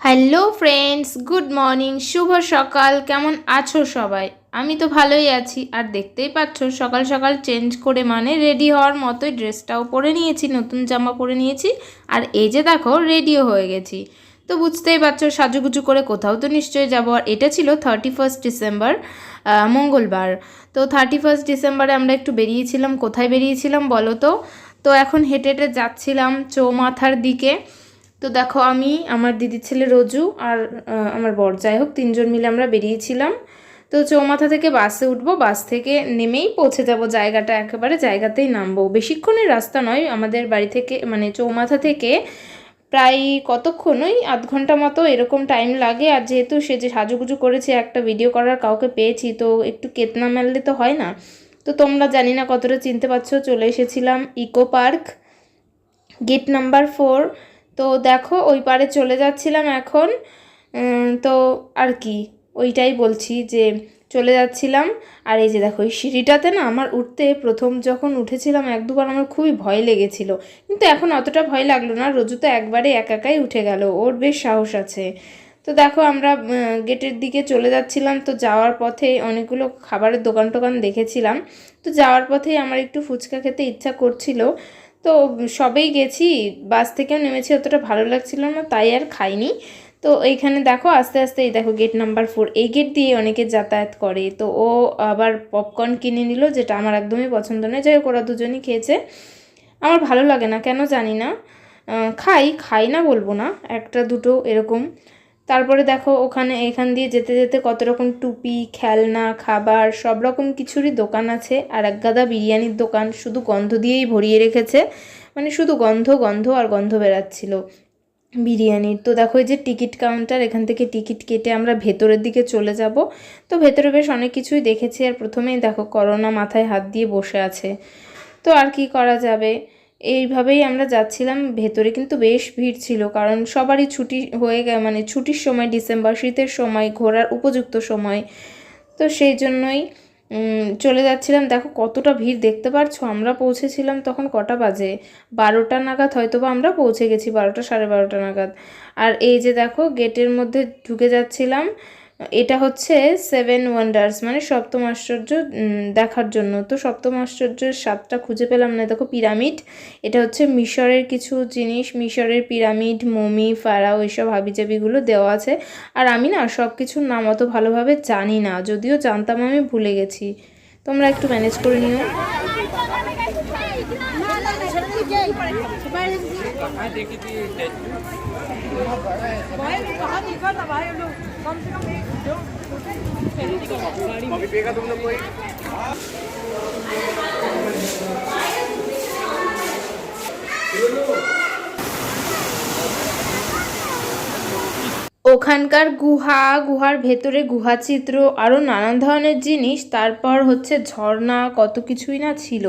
Hello friends, good morning, শুভ সকাল। কেমন আছো সবাই? আমি তো ভালোই আছি। আর দেখতেই পাচ্ছ, সকাল সকাল চেঞ্জ করে মানে রেডি হওয়ার মতোই ড্রেসটাও পরে নিয়েছি, নতুন জামা পরে নিয়েছি। আর এই যে দেখো রেডিও হয়ে গেছি। তো বুঝতেই পারছ, সাজুগুজু করে কোথাও তো নিশ্চয়ই যাব। আর এটা ছিল থার্টি ফার্স্ট ডিসেম্বর মঙ্গলবার। তো থার্টি ফার্স্ট ডিসেম্বরে আমরা একটু বেরিয়েছিলাম। কোথায় বেরিয়েছিলাম বলো তো? তো এখন হেঁটে হেঁটে যাচ্ছিলাম চৌমাথার দিকে। তো দেখো, আমি, আমার দিদির ছেলে রোজু আর আমার বর। যাই হোক, তিনজন মিলে আমরা বেরিয়েছিলাম। তো চৌমাথা থেকে বাসে উঠবো। বাস থেকে নেমেই পৌঁছে যাব। জায়গাটা একেবারে জায়গাতেই নামবো। বেশিক্ষণের রাস্তা নয়, আমাদের বাড়ি থেকে মানে চৌমাথা থেকে প্রায় কতক্ষণ ওই আধ ঘণ্টা মতো এরকম টাইম লাগে। আর যেহেতু সে যে সাজুগুজু করেছে, একটা ভিডিও করার কাউকে পেয়েছি, তো একটু কেতনা মেললে তো হয় না। তো তোমরা জানি না কতটা চিনতে পারছ, চলে এসেছিলাম eco park. Gate number four তো দেখো, ওই পারে চলে যাচ্ছিলাম এখন। তো আর কি, ওইটাই বলছি যে চলে যাচ্ছিলাম। আর এই যে দেখো, এই সিঁড়িটাতে না আমার উঠতে প্রথম যখন উঠেছিলাম, এক দুবার আমার খুবই ভয় লেগেছিল। কিন্তু এখন অতটা ভয় লাগল না, রোজু তো একবারে একা একাই উঠে গেল, ওর বেশ সাহস আছে। তো দেখো, আমরা গেটের দিকে চলে যাচ্ছিলাম। তো যাওয়ার পথে অনেকগুলো খাবারের দোকান টোকান দেখেছিলাম। তো যাওয়ার পথেই আমার একটু ফুচকা খেতে ইচ্ছা করছিল। তো সবেই গেছি, বাস থেকেও নেমেছি, অতটা ভালো লাগছিল না, তাই আর খাইনি। তো এইখানে দেখো, আস্তে আস্তে এই দেখো গেট নাম্বার ফোর এই গেট দিয়ে অনেকে যাতায়াত করে। তো ও আবার পপকর্ন কিনে নিল, যেটা আমার একদমই পছন্দ নয়। যাই হোক, ওরা দুজনই খেয়েছে। আমার ভালো লাগে না, কেন জানি না। খাই খাই না বলব না, একটা দুটো এরকম। তারপরে দেখো ওখানে এখান দিয়ে যেতে যেতে কত রকম টুপি, খেলনা, খাবার, সব রকম কিছুরই দোকান আছে। আর এক গাদা বিরিয়ানির দোকান শুধু গন্ধ দিয়েই ভরিয়ে রেখেছে। মানে শুধু গন্ধ গন্ধ আর গন্ধ বেরাচ্ছিল বিরিয়ানির। তো দেখো যে টিকিট কাউন্টার, এখান থেকে টিকিট কেটে আমরা ভেতরের দিকে চলে যাব। তো ভেতরে বেশ অনেক কিছুই দেখেছি। আর প্রথমেই দেখো করোনা মাথায় হাত দিয়ে বসে আছে। তো আর কি করা যাবে? এইভাবেই আমরা যাচ্ছিলাম। ভেতরে কিন্তু বেশ ভিড় ছিল, কারণ সবারই ছুটি হয়ে গে মানে ছুটির সময়, ডিসেম্বর শীতের সময়, ঘোরার উপযুক্ত সময়। তো সেই জন্যই চলে যাচ্ছিলাম। দেখো কতটা ভিড়, দেখতে পারছ? আমরা পৌঁছেছিলাম তখন কটা বাজে? বারোটা নাগাদ হয়তো বা আমরা পৌঁছে গেছি, বারোটা সাড়ে বারোটা নাগাদ। আর এই যে দেখো, গেটের মধ্যে ঢুকে যাচ্ছিলাম। এটা হচ্ছে সেভেন ওয়ান্ডার্স মানে সপ্তম আশ্চর্য দেখার জন্য তো সপ্তম আশ্চর্যের সাতটা খুঁজে পেলাম না দেখো পিরামিড এটা হচ্ছে মিশরের কিছু জিনিস মিশরের পিরামিড মমি ফারাও এইসব হাবিজাবিগুলো দেওয়া আছে আর আমি না সব কিছুর নাম অত ভালোভাবে জানি না যদিও জানতাম আমি ভুলে গেছি তোমরা একটু ম্যানেজ করে নিও Coffee पिएगा तुम लोग कोई हाँ ওখানকার গুহা, গুহার ভেতরে গুহা চিত্র আরও নানান ধরনের জিনিস। তারপর হচ্ছে ঝর্ণা, কত কিছুই না ছিল।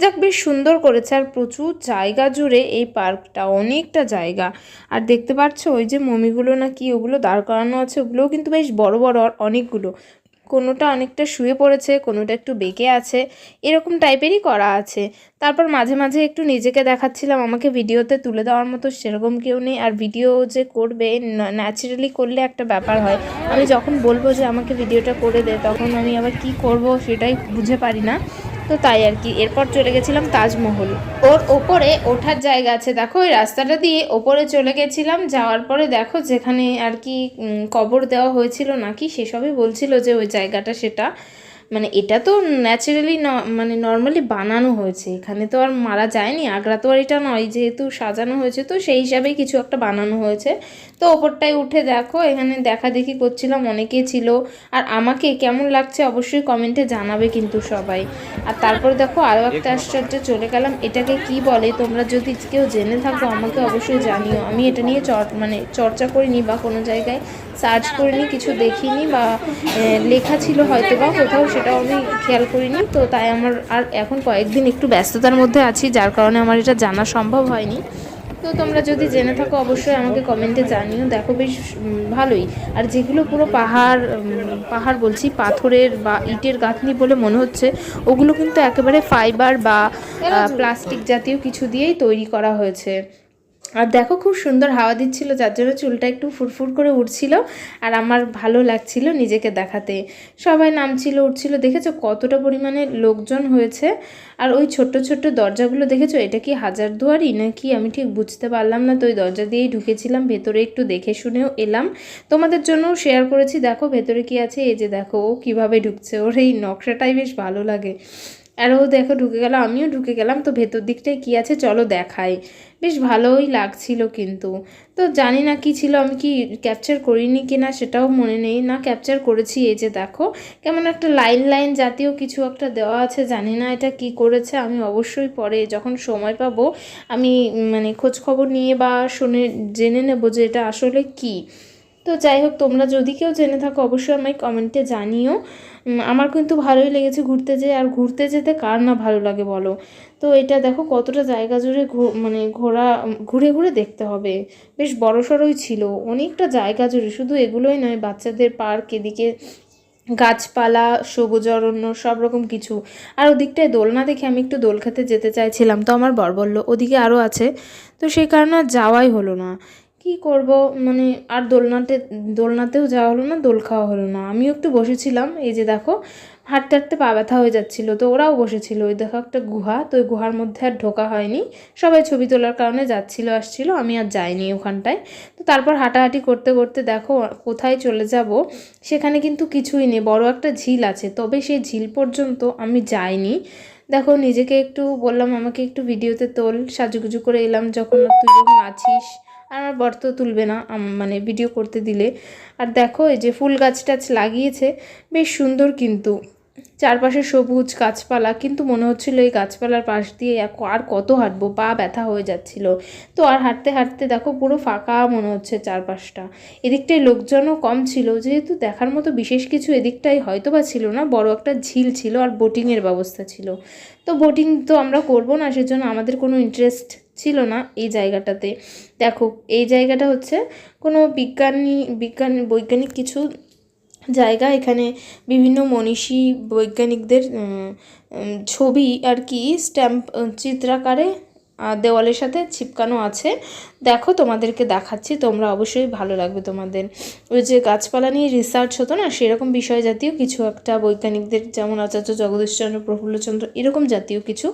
যাক, বেশ সুন্দর করেছে আর প্রচুর জায়গা জুড়ে এই পার্কটা, অনেকটা জায়গা। আর দেখতে পাচ্ছ, ওই যে মমিগুলো না কি ওগুলো দাঁড় করানো আছে, ওগুলোও কিন্তু বেশ বড় বড়, অনেকগুলো। কোনোটা অনেকটা শুয়ে পড়েছে, কোনোটা একটু বেঁকে আছে, এরকম টাইপেরই করা আছে। তারপর মাঝে মাঝে একটু নিজেকে দেখাচ্ছিলাম, আমাকে ভিডিওতে তুলে দেওয়ার মতো সেরকম কেউ নেই। আর ভিডিও যে করবে ন্যাচারালি করলে একটা ব্যাপার হয়। আমি যখন বলব যে আমাকে ভিডিওটা করে দে, তখন আমি আবার কি করব সেটাই বুঝে পারি না। তো তাই আর কি। এরপর চলে গেছিলাম তাজমহল। ওর ওপরে ওঠার জায়গা আছে, দেখো, ওই রাস্তাটা দিয়ে ওপরে চলে গেছিলাম, যাওয়ার পরে দেখো যেখানে আর কি কবর দেওয়া হয়েছিল নাকি, সেসবই বলছিল যে ওই জায়গাটা সেটা। মানে এটা তো ন্যাচারালি মানে নর্মালি বানানো হয়েছে। এখানে তো আর মারা যায়নি। আগ্রা তো আর এটা নয় যেহেতু সাজানো হয়েছে তো সেই হিসাবেই কিছু একটা বানানো হয়েছে। তো ওপরটায় উঠে দেখো এখানে দেখা দেখি করছিলাম অনেকেই ছিল। আর আমাকে কেমন লাগছে অবশ্যই কমেন্টে জানাবে কিন্তু সবাই। আর তারপর দেখো আরও একটা আশ্চর্য চলে গেলাম এটাকে কি বলে? তোমরা যদি কেউ জেনে থাকো আমাকে অবশ্যই জানিও। আমি এটা নিয়ে চর মানে চর্চা করিনি বা কোনো জায়গায় সার্চ করিনি কিছু দেখিনি বা লেখা ছিল হয়তো বা কোথাও সেটাও আমি খেয়াল করিনি। তো তাই আমার আর এখন কয়েকদিন একটু ব্যস্ততার মধ্যে আছি যার কারণে আমার এটা জানা সম্ভব হয়নি। তো তোমরা যদি জেনে থাকো অবশ্যই আমাকে কমেন্টে জানিও। দেখো বেশ ভালোই। আর যেগুলো পুরো পাহাড় পাহাড় বলছি পাথরের বা ইটের গাঁথনি বলে মনে হচ্ছে ওগুলো কিন্তু একেবারে ফাইবার বা প্লাস্টিক জাতীয় কিছু দিয়েই তৈরি করা হয়েছে। আর দেখো খুব সুন্দর হাওয়া দিচ্ছিল, যার জন্য চুলটা একটু ফুরফুর করে উঠছিল আর আমার ভালো লাগছিল নিজেকে দেখাতে। সবাই নামছিল, উঠছিল, দেখেছ কতটা পরিমাণে লোকজন হয়েছে? আর ওই ছোট্ট ছোট্ট দরজাগুলো দেখেছ? এটা কি হাজার দুয়ারি নাকি? আমি ঠিক বুঝতে পারলাম না, তো ওই দরজা দিয়েই ঢুকেছিলাম, ভেতরে একটু দেখে শুনেও এলাম। তোমাদের জন্যও শেয়ার করেছি, দেখো ভেতরে কি আছে? এই যে দেখো, ও কীভাবে ঢুকছে, ওর এই নকশাটাই বেশ ভালো লাগে। আর ও দেখো ঢুকে গেল আমিও ঢুকে গেলাম। তো ভেতর দিকটায় কী আছে চলো দেখাই। বেশ ভালোই লাগছিল কিন্তু। তো জানি না কি ছিল, আমি কি ক্যাপচার করিনি কি না সেটাও মনে নেই। না ক্যাপচার করেছি, এই যে দেখো। কেমন একটা লাইন লাইন জাতীয় কিছু একটা দেওয়া আছে, জানি না এটা কি করেছে, আমি অবশ্যই পরে যখন সময় পাবো, আমি মানে খোঁজ খবর নিয়ে বা শুনে, জেনে নেব যে এটা আসলে কী। তো যাই হোক, তোমরা যদি কেউ জেনে থাকো, অবশ্যই আমায় কমেন্টে জানিও। আমার কিন্তু ভালোই লেগেছে ঘুরতে যেয়ে। আর ঘুরতে যেতে কার না ভালো লাগে বলো? তো এটা দেখো কতটা জায়গা জুড়ে মানে ঘোরা ঘুরে ঘুরে দেখতে হবে। বেশ বড় সড়োই ছিল, অনেকটা জায়গা জুড়ে। শুধু এগুলোই নয়, বাচ্চাদের পার্ক, এদিকে গাছপালা, সবুজ অরণ্য, সব রকম কিছু। আর ওদিকটায় দোলনা দেখে আমি একটু দোল খেতে যেতে চাইছিলাম, তো আমার বর বলল, ওদিকে আরও আছে। তো সেই কারণে যাওয়াই হলো না। কি করব? মানে আর দোলনাতে, দোলনাতেও যাওয়া হলো না, দোল খাওয়া হলো না। আমিও একটু বসেছিলাম, এই যে দেখো, হাঁটতে হাঁটতে পা ব্যথা হয়ে যাচ্ছিল, তো ওরাও বসেছিল। ওই দেখো একটা গুহা, তো ওই গুহার মধ্যে আর ঢোকা হয়নি। সবাই ছবি তোলার কারণে যাচ্ছিল, আসছিল, আমি আর যাইনি ওখানটায়। তো তারপর হাঁটাহাঁটি করতে করতে দেখো, কোথায় চলে যাব, সেখানে কিন্তু কিছুই নেই, বড় একটা ঝিল আছে। তবে সেই ঝিল পর্যন্ত আমি যাইনি। দেখো, নিজেকে একটু বললাম, আমাকে একটু ভিডিওতে তোল, সাজুগুজু করে এলাম, যখন তুই যখন আছিস। আমার বর তো তুলবে না মানে ভিডিও করতে দিলে। আর দেখো, এই যে ফুল গাছ টাছ লাগিয়েছে, বেশ সুন্দর কিন্তু। চারপাশে সবুজ গাছপালা, কিন্তু মনে হচ্ছিল এই গাছপালার পাশ দিয়ে আর কত হাঁটবো, পা ব্যথা হয়ে যাচ্ছিল। তো আর হাঁটতে হাঁটতে দেখো, পুরো ফাঁকা মনে হচ্ছে চারপাশটা। এদিকটায় লোকজনও কম ছিল, যেহেতু দেখার মতো বিশেষ কিছু এদিকটাই হয়তো বা ছিল না, বড় একটা ঝিল ছিল আর বোটিংয়ের ব্যবস্থা ছিল। তো বোটিং তো আমরা করব না, সেজন্য আমাদের কোনো ইন্টারেস্ট ছিল না এই জায়গাটাতে। দেখো, এই জায়গাটা হচ্ছে কোনো বিজ্ঞানী, বিজ্ঞান, বৈজ্ঞানিক কিছু জায়গা। এখানে বিভিন্ন মনীষী, বৈজ্ঞানিকদের ছবি আর কি, স্ট্যাম্প, চিত্রাকারে দেওয়ালের সাথে ছিপকানো আছে। দেখো তোমাদেরকে দেখাচ্ছি, তোমরা অবশ্যই ভালো লাগবে তোমাদের। ওই যে গাছপালা নিয়ে রিসার্চ হতো না, সেরকম বিষয় জাতীয় কিছু একটা, বৈজ্ঞানিকদের যেমন আচার্য জগদীশচন্দ্র প্রফুল্লচন্দ্র, এরকম জাতীয় কিছু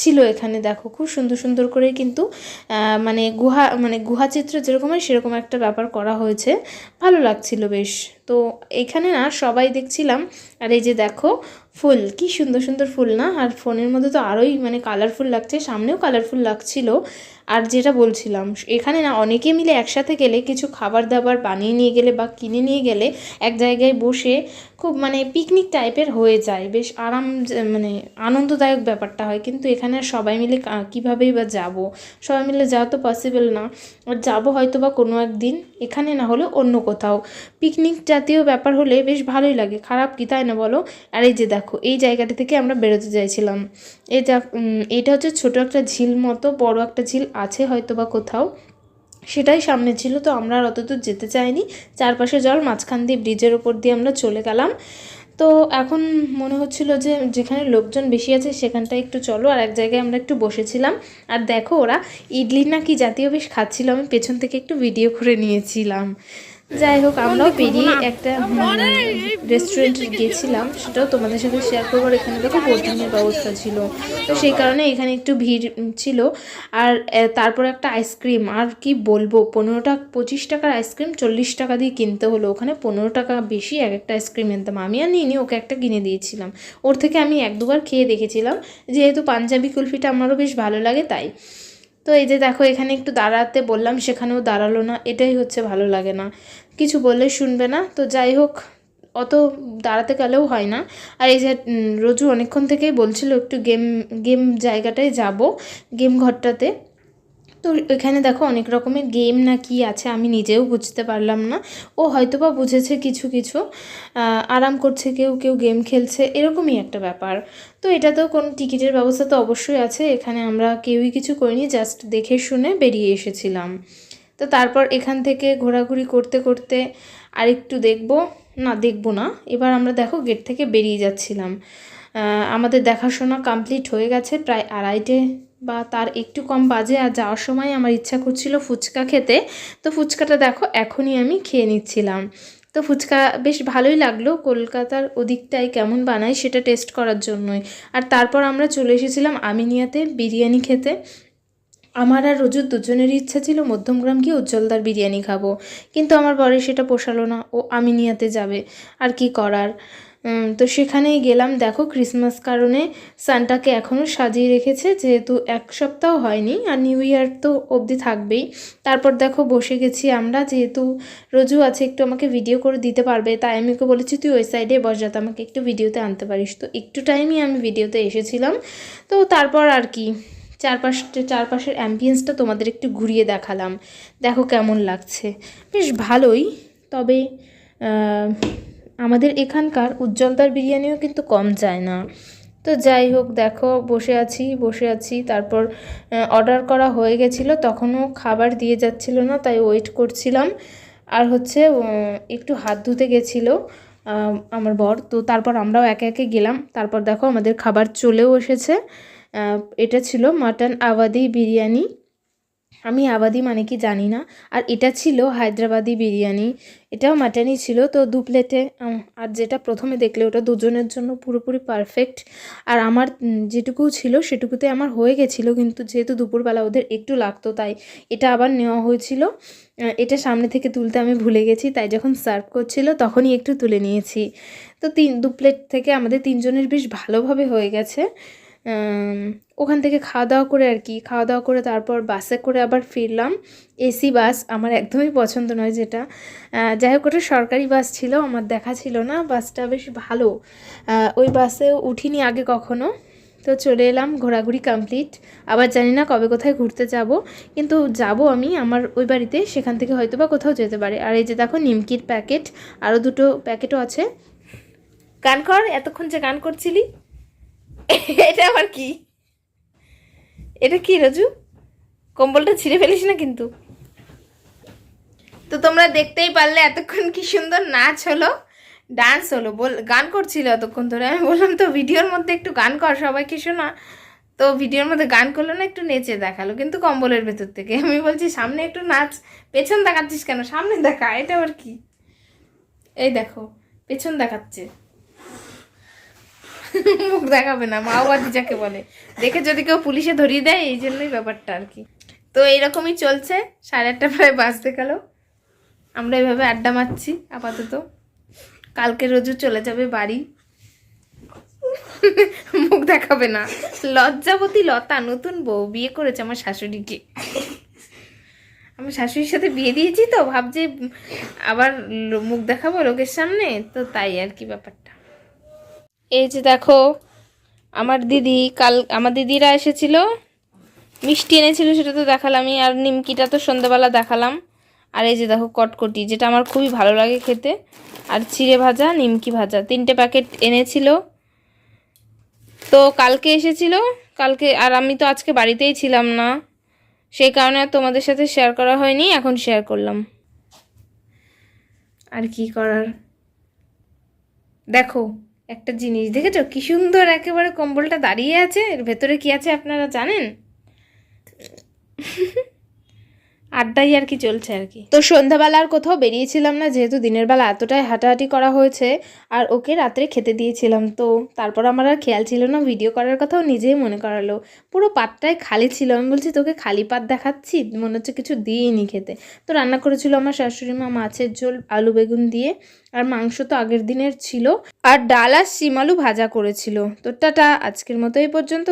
ছিল এখানে। দেখো খুব সুন্দর সুন্দর করে কিন্তু মানে গুহা মানে গুহাচিত্র যেরকম হয়, সেরকম একটা ব্যাপার করা হয়েছে। ভালো লাগছিল বেশ। তো এখানে না সবাই দেখছিলাম, আর এই যে দেখো ফুল, কি সুন্দর সুন্দর ফুল না? আর ফোনের মধ্যে তো আরোই মানে কালারফুল লাগছে, সামনেও কালারফুল লাগছিল। আর যেটা বলছিলাম, এখানে না অনেকে মিলে একসাথে গেলে কিছু খাবার দাবার বানিয়ে নিয়ে গেলে বা কিনে নিয়ে গেলে এক জায়গায় বসে খুব মানে পিকনিক টাইপের হয়ে যায়। বেশ আরাম মানে আনন্দদায়ক ব্যাপারটা হয়। কিন্তু এখানে সবাই মিলে কীভাবেই বা যাব? সবাই মিলে যাওয়া তো পসিবল না। আর যাব হয়তো বা কোনো একদিন, এখানে না হলে অন্য কোথাও। পিকনিক জাতীয় ব্যাপার হলে বেশ ভালোই লাগে। খারাপ কি তাই না বলো? আর এই যে দেখো, এই জায়গাটা থেকে আমরা বেরোতে চাইছিলাম। এটা এটা হচ্ছে ছোট একটা ঝিল মতো, বড় একটা ঝিল। আছে হয়তো বা কোথাও। সেটাই সামনে ছিল, তো আমরা আর অতদূর যেতে চাইনি। চারপাশে জল মাঝখান দিয়ে ব্রিজের ওপর দিয়ে আমরা চলে গেলাম। তো এখন মনে হচ্ছিল যে যেখানে লোকজন বেশি আছে সেখানটায় একটু চলো, আর এক জায়গায় আমরা একটু বসেছিলাম। আর দেখো ওরা, ইডলি না কি জাতীয় বেশ খাচ্ছিল, আমি পেছন থেকে একটু ভিডিও করে নিয়েছিলাম। যাই হোক আমরাও বেরিয়ে একটা রেস্টুরেন্টে গিয়েছিলাম সেটাও তোমাদের সাথে শেয়ার করবার এখানে দেখো বোটিংয়ের ব্যবস্থা ছিল। তো সেই কারণে এখানে একটু ভিড় ছিল। আর তারপর একটা আইসক্রিম আর কি বলব পনেরো টাকা পঁচিশ টাকার আইসক্রিম চল্লিশ টাকা দিয়ে কিনতে হলো। ওখানে পনেরো টাকা বেশি এক একটা আইসক্রিম কিনতাম আমি আর নিইনি ওকে একটা কিনে দিয়েছিলাম। ওর থেকে আমি এক দুবার খেয়ে দেখেছিলাম। যেহেতু পাঞ্জাবি কুলফিটা আমারও বেশ ভালো লাগে তাই। তো এই যে দেখো এখানে একটু দাঁড়াতে বললাম সেখানেও দাঁড়াল না। এটাই হচ্ছে ভালো লাগে না। কিছু বললে শুনবে না। তো যাই হোক, অত দাঁড়াতে গেলেও হয় না। আর এই যে রোজু অনেকক্ষণ থেকেই বলছিল একটু গেম গেম জায়গাটায় যাব, গেম ঘরটাতে। তো এখানে দেখো অনেক রকমের গেম না কি আছে আমি নিজেও বুঝতে পারলাম না। ও হয়তো বা বুঝেছে কিছু কিছু আরাম করছে, কেউ কেউ গেম খেলছে, এরকমই একটা ব্যাপার। তো এটাতেও কোনো টিকিটের ব্যবস্থা তো অবশ্যই আছে, এখানে আমরা কেউই কিছু করিনি, জাস্ট দেখে শুনে বেরিয়ে এসেছিলাম। তো তারপর এখান থেকে ঘোরাঘুরি করতে করতে আরেকটু দেখব। না দেখব না। এবার আমরা দেখো গেট থেকে বেরিয়ে যাচ্ছিলাম। আমাদের দেখাশোনা কমপ্লিট হয়ে গেছে প্রায় আড়াইটে বা তার একটু কম বাজে আর যাওয়ার সময় আমার ইচ্ছা করছিল ফুচকা খেতে। তো ফুচকাটা দেখো এখনই আমি খেয়ে নিচ্ছিলাম। তো ফুচকা বেশ ভালোই লাগল। কলকাতার ওদিকটায় কেমন বানায় সেটা টেস্ট করার জন্যই। আর তারপর আমরা চলে এসেছিলাম আমিনিয়াতে বিরিয়ানি খেতে। আমার আর রোজুর দুজনের ইচ্ছা ছিল মধ্যমগ্রাম গিয়ে উজ্জ্বলদার বিরিয়ানি খাব। কিন্তু আমার বরে সেটা পোষালো না। ও আমিনিয়াতে যাবে। আর কি করার? তো সেখানেই গেলাম। দেখো ক্রিসমাস কারণে সানটাকে এখনও সাজিয়ে রেখেছে। যেহেতু এক সপ্তাহ হয়নি আর নিউ ইয়ার তো অবধি থাকবেই। তারপর দেখো বসে গেছি আমরা। যেহেতু রোজু আছে, একটু আমাকে ভিডিও করে দিতে পারবে। তাই আমি ওকে বলেছি, তুই ওই সাইডে বস, যাতে আমাকে একটু ভিডিওতে আনতে পারিস। তো একটু টাইমই আমি ভিডিওতে এসেছিলাম। তো তারপর আর কি। চারপাশটা, চারপাশের অ্যাম্বিয়েন্সটা তোমাদের একটু ঘুরিয়ে দেখালাম। দেখো কেমন লাগছে। বেশ ভালোই। তবে আমাদের এখানকার উজ্জ্বলদার বিরিয়ানিও কিন্তু কম যায় না। তো যাই হোক, দেখো, বসে আছি বসে আছি। তারপর অর্ডার করা হয়ে গেছিল। তখনও খাবার দিয়ে যাচ্ছিল না, তাই ওয়েট করছিলাম। আর হচ্ছে একটু হাত ধুতে গেছিল আমার বর। তো তারপর আমরাও একে একে গেলাম। তারপর দেখো, আমাদের খাবার চলেও এসেছে। এটা ছিল মাটন আবাদি বিরিয়ানি। আমি আবাদি মানে কি জানি না। আর এটা ছিল হায়দ্রাবাদি বিরিয়ানি। এটাও মাটনই ছিল। তো দু প্লেটে আর যেটা প্রথমে দেখলে ওটা দুজনের জন্য পুরোপুরি পারফেক্ট আর আমার যেটুকু ছিল সেটুকুতে আমার হয়ে গেছিল। কিন্তু যেহেতু দুপুরবেলা ওদের একটু লাগতো, তাই এটা আবার নেওয়া হয়েছিল। এটা সামনে থেকে তুলতে আমি ভুলে গেছি। তাই যখন সার্ভ করছিল তখনই একটু তুলে নিয়েছি। তো তিন, দু প্লেট থেকে আমাদের তিনজনের বেশ ভালোভাবে হয়ে গেছে। ওখান থেকে খাওয়া দাওয়া করে আর কি। খাওয়া দাওয়া করে তারপর বাসে করে আবার ফিরলাম। এসি বাস আমার একদমই পছন্দ নয় যেটা। যাই হোক, ওটা সরকারি বাস ছিল, আমার দেখা ছিল না। বাসটা বেশ ভালো। ওই বাসেও উঠিনি আগে কখনো। তো চলে এলাম, ঘোরাঘুরি কমপ্লিট আবার জানি না কবে কোথায় ঘুরতে যাব। কিন্তু যাব আমি আমার ওই বাড়িতে, সেখান থেকে হয়তো বা কোথাও যেতে পারে। আর এই যে দেখো, নিমকির প্যাকেট আরও দুটো প্যাকেটও আছে। গান কর, এতক্ষণ যে গান করছিলি। এটা আবার কি? এটা কি রাজু? কম্বলটা ছিঁড়ে ফেলিস না কিন্তু। তো তোমরা দেখতেই পারলে এতক্ষণ কি সুন্দর নাচ হলো, ডান্স হলো, বল গান করছিল এতক্ষণ ধরে। আমি বললাম, তো ভিডিওর মধ্যে একটু গান কর সবাইকে শোনা। তো ভিডিওর মধ্যে গান করল না, একটু নেচে দেখাল, কিন্তু কম্বলের ভেতর থেকে। আমি বলছি, সামনে একটু নাচ, পেছন দেখাচ্ছিস কেন? সামনে দেখা, এটা আবার কি? এই দেখো, পেছন দেখাচ্ছে। মুখ দেখাবে না মাওবাদী যাকে বলে। দেখে যদি কেউ পুলিশে ধরিয়ে দেয়, এই জন্যই ব্যাপারটা আর কি। তো এইরকমই চলছে, সাড়ে আটটা প্রায় বাজতে গেল। আমরা এভাবে আড্ডা মারছি, আপাতত। কালকে রোজু চলে যাবে বাড়ি। মুখ দেখাবে না। লজ্জাবতী লতা, নতুন বউ, বিয়ে করেছে আমার শাশুড়িকে। আমার শাশুড়ির সাথে বিয়ে দিয়েছি তো, ভাবছি আবার মুখ দেখাবো লোকের সামনে, তো তাই আর কি ব্যাপারটা। এই যে দেখো, আমার দিদি কাল, আমার দিদিরা এসেছিল, মিষ্টি এনেছিল সেটা তো দেখালামই, আর নিমকিটা তো সন্ধ্যাবেলা দেখালাম। আর এই যে দেখো কটকটি, যেটা আমার খুবই ভালো লাগে খেতে। আর চিড়ে ভাজা, নিমকি ভাজা, তিনটে প্যাকেট এনেছিল। তো কালকে এসেছিল, কালকে, আর আমি তো আজকে বাড়িতেই ছিলাম না। সেই কারণে তোমাদের সাথে শেয়ার করা হয়নি, এখন শেয়ার করলাম। আর কি করার? দেখো একটা জিনিস দেখেছ? কি সুন্দর একেবারে কম্বলটা দাঁড়িয়ে আছে। এর ভেতরে কি আছে আপনারা জানেন? আড্ডাই আর কি চলছে আর কি। তো সন্ধ্যাবেলা আর কোথাও বেরিয়েছিলাম না, যেহেতু দিনের বেলা এতটাই হাঁটাহাঁটি করা হয়েছে, আর ওকে রাত্রে খেতে দিয়েছিলাম। তো তারপর আমার আর খেয়াল ছিল না ভিডিও করার কথাও নিজেই মনে করালো। পুরো পাতটাই খালি ছিল, আমি বলছি তোকে খালি পাত দেখাচ্ছি, মনে হচ্ছে কিছু দিইনি খেতে। তো রান্না করেছিল আমার শাশুড়ি মা মাছের ঝোল, আলু বেগুন দিয়ে, আর মাংস তো আগের দিনের ছিল। আর ডাল আর শিম আলু ভাজা করেছিল। তো টাটা, আজকের মতো এই পর্যন্ত।